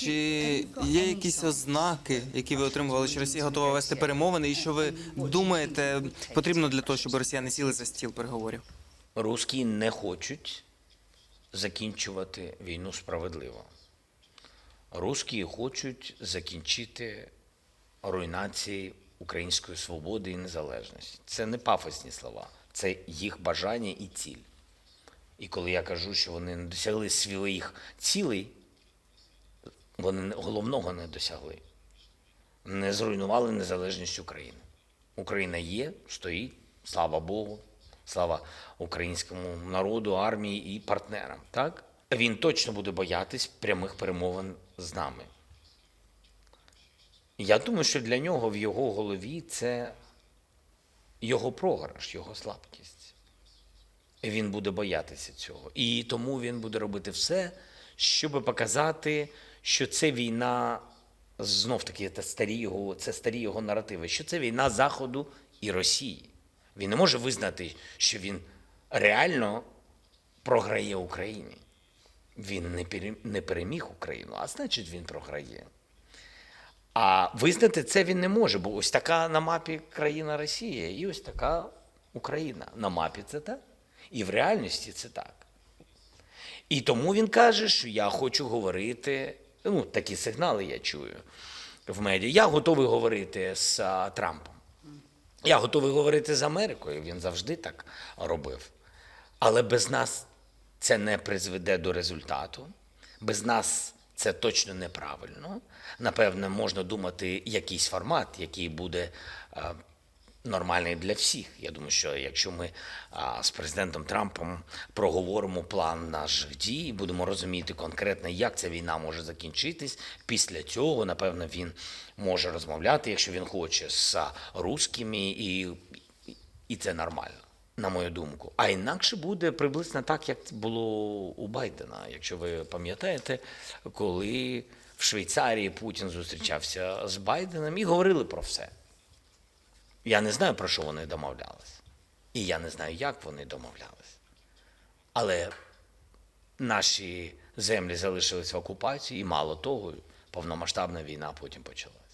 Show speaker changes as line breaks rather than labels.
Чи є якісь ознаки, які ви отримували, що Росія готова вести перемовини, і що ви думаєте потрібно для того, щоб росіяни сіли за стіл переговорів?
Русські не хочуть закінчувати війну справедливо. Русські хочуть закінчити руйнації української свободи і незалежності. Це не пафосні слова, це їх бажання і ціль. І коли я кажу, що вони не досягли своїх цілей, вони головного не досягли. Не зруйнували незалежність України. Україна є, стоїть, слава Богу, слава українському народу, армії і партнерам. Так? Він точно буде боятись прямих перемовин з нами. Я думаю, що для нього в його голові це його програш, його слабкість. Він буде боятися цього. І тому він буде робити все, щоб показати, що це війна, знов таки, це старі його, це старі його наративи, що це війна Заходу і Росії. Він не може визнати, що він реально програє Україні. Він не переміг Україну, а значить, він програє. А визнати це він не може, бо ось така на мапі країна Росія, і ось така Україна. На мапі це так. І в реальності це так. І тому він каже, що я хочу говорити. Ну, такі сигнали я чую в медіа. Я готовий говорити з Трампом. Я готовий говорити з Америкою. Він завжди так робив. Але без нас це не призведе до результату. Без нас це точно неправильно. Напевне, можна думати якийсь формат, який буде нормальний для всіх. Я думаю, що якщо ми з президентом Трампом проговоримо план наших дій, будемо розуміти конкретно, як ця війна може закінчитись. Після цього, напевно, він може розмовляти, якщо він хоче, з а, русскими, і, і це нормально. На мою думку, а інакше буде приблизно так, як було у Байдена. Якщо ви пам'ятаєте, коли в Швейцарії Путін зустрічався з Байденом і говорили про все. Я не знаю, про що вони домовлялись. І я не знаю, як вони домовлялись. Але наші землі залишились в окупації, і мало того, повномасштабна війна потім почалась.